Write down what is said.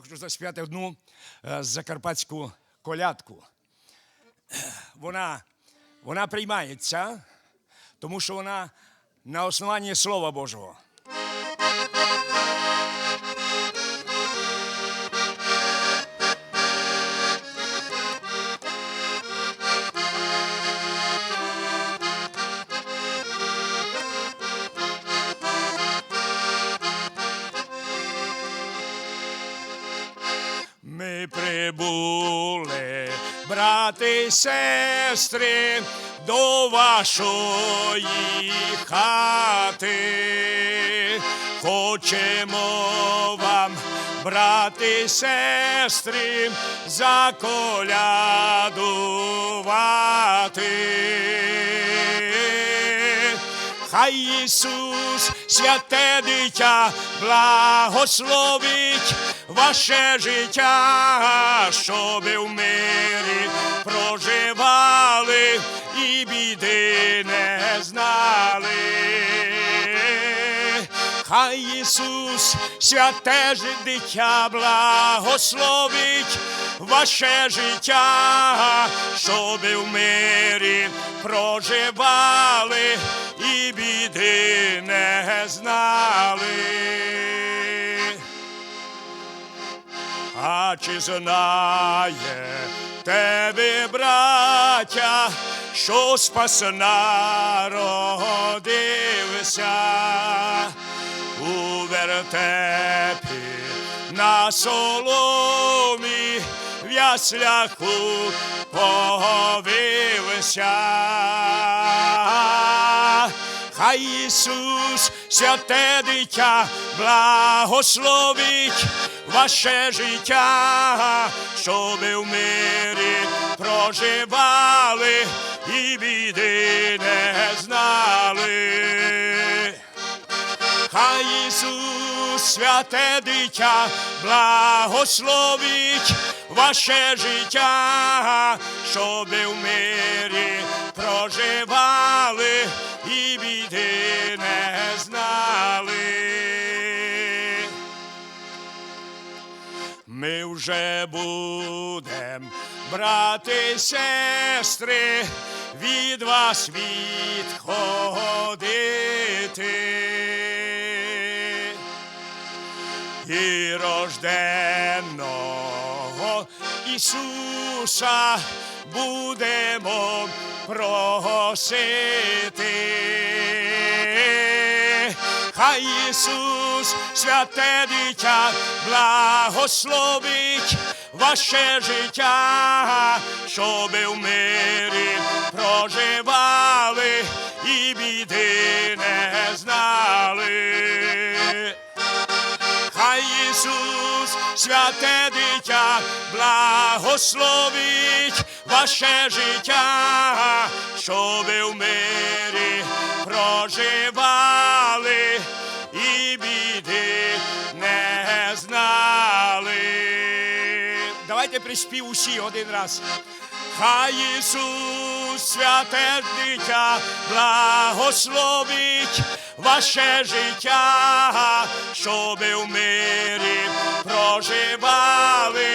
хочу заспівати одну е, закарпатську колядку. Вона, вона приймається, тому що вона на основанні Слова Божого. Прибули, брати й сестри, до вашої хати. Хочемо вам, брати й сестри, заколядувати. Хай Ісус, святе дитя, благословить ваше життя, щоби в мирі проживали і біди не знали. Хай Ісус, святе ж дитя, благословить ваше життя, щоби в мирі проживали біди не знали. А чи знає тебе, браття, що спас народився у вертепі на соломі в ясляху повився. Хай Ісус, святе дитя, благословить ваше життя, щоби в мирі проживали і біди не знали. Хай Ісус, святе дитя, благословить ваше життя, щоби в мирі проживали і біди не знали. Ми вже будем, брати сестри, від вас відходити. І рожденного Ісуса будемо просити. Хай Ісус, святе дитя, благословить ваше життя, щоби в мирі Ісус, святе дитя, благословить ваше життя, щоби в мирі проживали і біди не знали. Давайте приспів усі один раз. Хай Ісус, святе дитя, благословить ваше життя, щоби в мирі проживали